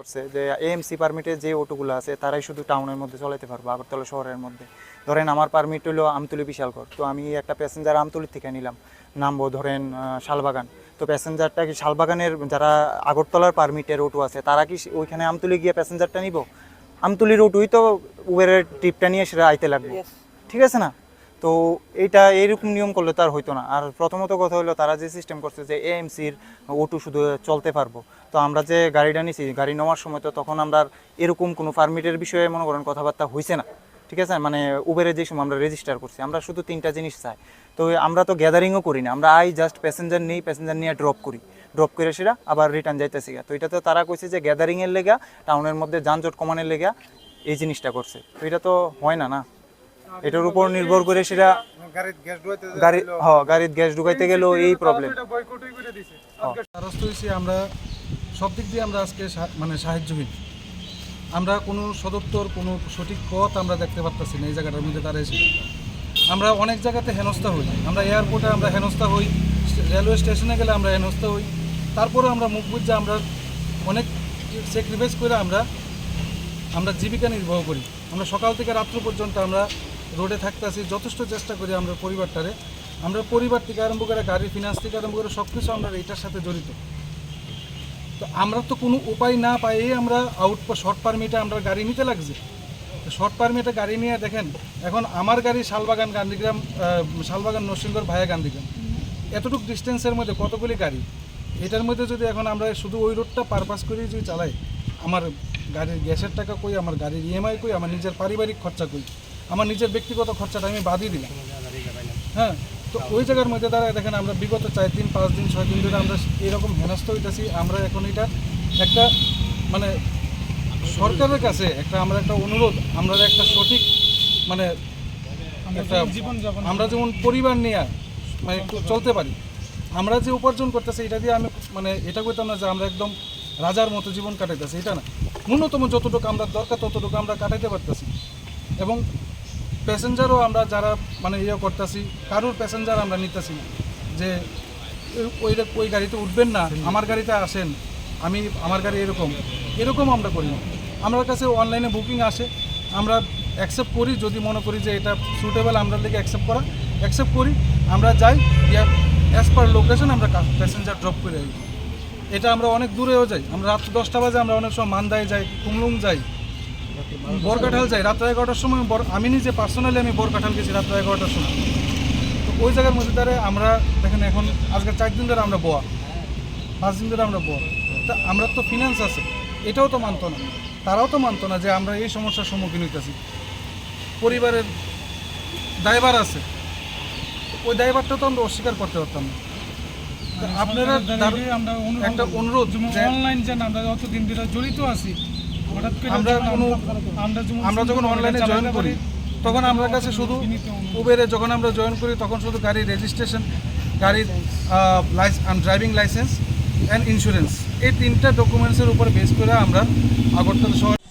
করছে যে এএমসি পারমিটে যে অটোগুলো আছে তারাই শুধু টাউনের মধ্যে চলাইতে পারব আগরতলা শহরের মধ্যে। ধরেন আমার পারমিট হলো আমতলি বিশালগড় তো আমি একটা প্যাসেঞ্জার আমতলি থেকে নিলাম। নামবো ধরেন শালবাগান। তো প্যাসেঞ্জারটা কি শালবাগানের যারা আগরতলার পারমিটের অটো আছে তারা কি ওইখানে আমতুলি গিয়ে প্যাসেঞ্জারটা নিব? আমতুলির অটোই তো উবেরের ট্রিপটা নিয়ে সেটা আইতে লাগবে। ঠিক আছে না? তো এটা এইরকম নিয়ম করলে তো আর হইতো না। আর প্রথমত কথা হলো, তারা যে সিস্টেম করছে যে এএমসির ওটু শুধু চলতে পারব। তো আমরা যে গাড়িটা নিছি, গাড়ি নেওয়ার সময় তো তখন আমরা এরকম কোনো পারমিটের বিষয়ে মনে করেন কথাবার্তা হয়েছে না। ঠিক আছে? মানে উবেরে যে সময় আমরা রেজিস্টার করছি, আমরা শুধু তিনটা জিনিস চাই। তো আমরা তো গ্যাদারিংও করি না, আমরা আই জাস্ট প্যাসেঞ্জার নেই প্যাসেঞ্জার নিয়ে ড্রপ করি। ড্রপ করে সেটা আবার রিটার্ন যাইতেছি। তো এটা তো তারা কইছে যে গ্যাদারিংয়ের লেগা টাউনের মধ্যে যানজট কমানোর লেগা এই জিনিসটা করছে। তো এটা তো হয় না না। এটার উপর নির্ভর করে সেটা গাড়ির গ্যাস ঢুকাইতে গাড়ি হ গাড়ির গ্যাস ঢুকাইতে গেলেও এই প্রবলেম দ্বারস্থ হয়েছি আমরা সব দিক দিয়ে আমরা আজকে মানে সাহায্যহীন। আমরা কোনো সদপ্তর কোনো সঠিক পথ আমরা দেখতে পারতেছি না এই জায়গাটার মধ্যে তারা এসে। আমরা অনেক জায়গাতে হেনস্থা হই। আমরা এয়ারপোর্টে আমরা হেনস্থা হই রেলওয়ে স্টেশনে গেলে আমরা হেনস্থা হই। তারপরে আমরা মুখ বুঝে আমরা অনেক স্যাক্রিফাইস করে আমরা আমরা জীবিকা নির্বাহ করি। আমরা সকাল থেকে রাত্র পর্যন্ত আমরা রোডে থাকতে থাকতেছি যথেষ্ট চেষ্টা করি আমরা পরিবারটারে। আমরা পরিবার থেকে আরম্ভ করে গাড়ির ফিনান্স থেকে আরম্ভ করে সব কিছু আমরা এটার সাথে জড়িত। তো আমরা তো কোনো উপায় না পাইয়ে আমরা আউট শর্ট পারমিটে আমরা গাড়ি নিতে লাগছে। শর্ট পারমিটে গাড়ি নিয়ে দেখেন, এখন আমার গাড়ি শালবাগান গান্ধীগ্রাম শালবাগান নরসিংগড় ভায়া গান্ধীগ্রাম। এতটুকু ডিস্টেন্সের মধ্যে কতগুলি গাড়ি? এটার মধ্যে যদি এখন আমরা শুধু ওই রোডটা পারপাস করে যদি চালাই, আমার গাড়ির গ্যাসের টাকা কই, আমার গাড়ির ইএমআই কই, আমার নিজের পারিবারিক খরচা কই? আমার নিজের ব্যক্তিগত খরচাটা আমি বাদই দিলাম। হ্যাঁ তো ওই জায়গার মধ্যে দ্বারা দেখেন আমরা বিগত চার দিন পাঁচ দিন ছয় দিন ধরে আমরা এরকম হেনস্থ হইতেছি আমরা এখন এটা একটা মানে সরকারের কাছে একটা আমরা একটা অনুরোধ আমরা একটা সঠিক মানে একটা আমরা যেমন পরিবার নিয়ে মানে একটু চলতে পারি আমরা যে উপার্জন করতেছি এটা দিয়ে আমি মানে এটা করতাম না যে আমরা একদম রাজার মতো জীবন কাটাইতেছি এটা না। ন্যূনতম যতটুকু আমরা দরকার ততটুকু আমরা কাটাইতে পারতেছি। এবং প্যাসেঞ্জারও আমরা যারা মানে ইয়ে করতেছি, কারোর প্যাসেঞ্জার আমরা নিতেছি যে ওই- ওই গাড়িতে উঠবেন না, আমার গাড়িতে আসেন, আমি, আমার গাড়ি এরকম। এরকম আমরা করি না। আমার কাছে অনলাইনে বুকিং আসে, আমরা অ্যাকসেপ্ট করি, যদি মনে করি যে এটা সুটেবল আমরা দিকে অ্যাকসেপ্ট করা অ্যাকসেপ্ট করি, আমরা যাই অ্যাজ পার লোকেশন আমরা প্যাসেঞ্জার ড্রপ করে এটা আমরা অনেক দূরেও যাই, আমরা রাত দশটা বাজে আমরা অনেক সময় মান্দায় যাই, কুমলুং যাই। বরকাঠাল যাই রাত্র এগারোটার সময় আমি নিজে পার্সোনালি আমি বরকাঠাল গেছি রাত্র এগারোটার সময়। তো ওই জায়গার মধ্যে দ্বারা আমরা দেখেন এখন আজকে চার দিন ধরে আমরা বোয়া। পাঁচ দিন ধরে আমরা বোয়া। তা আমরা তো ফিনান্স আছে এটাও তো মানতো না। তারাও তো মানতো না যে আমরা এই সমস্যার সম্মুখীন হইতেছি। পরিবারের দায়ভার আছে। ওই দায়ভারটা তো আমরা অস্বীকার করতে পারতাম না। আপনারা একটা অনুরোধ যে অনলাইন যেন আমরা অতদিন ধরে জড়িত আছি আমরা কোনো আমরা যখন অনলাইনে জয়েন করি তখন আমরা কাছে শুধু উবেরে যখন আমরা জয়েন করি তখন শুধু গাড়ির রেজিস্ট্রেশন গাড়ির ড্রাইভিং লাইসেন্স অ্যান্ড ইন্স্যুরেন্স এই তিনটা ডকুমেন্টসের উপর বেস করে আমরা আগরতলা শহর